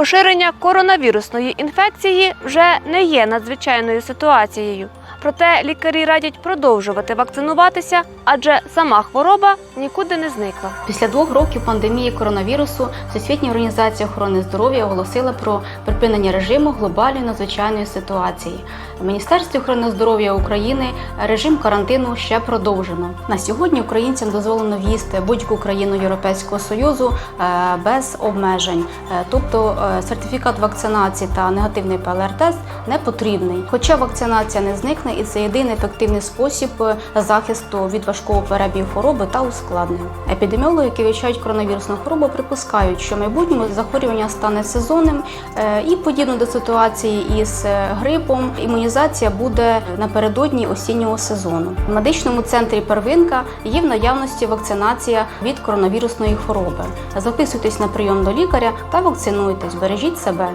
Поширення коронавірусної інфекції вже не є надзвичайною ситуацією. Проте лікарі радять продовжувати вакцинуватися, адже сама хвороба нікуди не зникла. Після двох років пандемії коронавірусу Всесвітня організація охорони здоров'я оголосила про припинення режиму глобальної надзвичайної ситуації. В Міністерстві охорони здоров'я України режим карантину ще продовжено. На сьогодні українцям дозволено в'їзди будь-яку країну Європейського союзу е, без обмежень, Е, тобто е, сертифікат вакцинації та негативний ПЛР-тест не потрібний. Хоча вакцинація не зникне, і це єдиний ефективний спосіб е, захисту від важкого перебігу хвороби та ускладнень. Епідеміологи, які вивчають коронавірусну хворобу, припускають, що в майбутньому захворювання стане сезонним е, і подібно до ситуації із е, грипом, імунізація буде напередодні осіннього сезону. В медичному центрі первинка є в наявності вакцинація від коронавірусної хвороби. Записуйтесь на прийом до лікаря та вакцинуйтесь, бережіть себе.